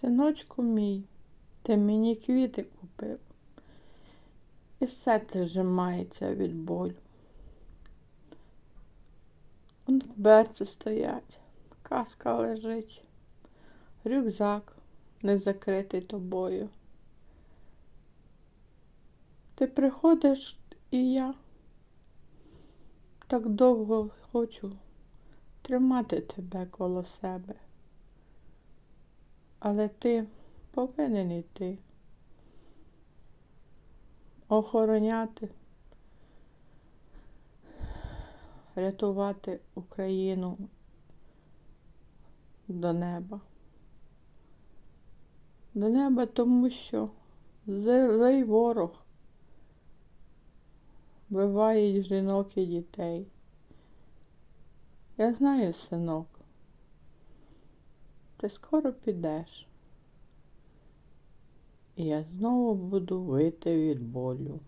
Синочку мій, ти мені квіти купив, і серце зжимається від болю. Он берці стоять, каска лежить, рюкзак не закритий тобою. Ти приходиш, і я так довго хочу тримати тебе коло себе. Але ти повинен йти, охороняти, рятувати Україну до неба. До неба, тому що злий ворог вбиває жінок і дітей. Я знаю, синок, ти скоро підеш. І я знову буду вити від болю.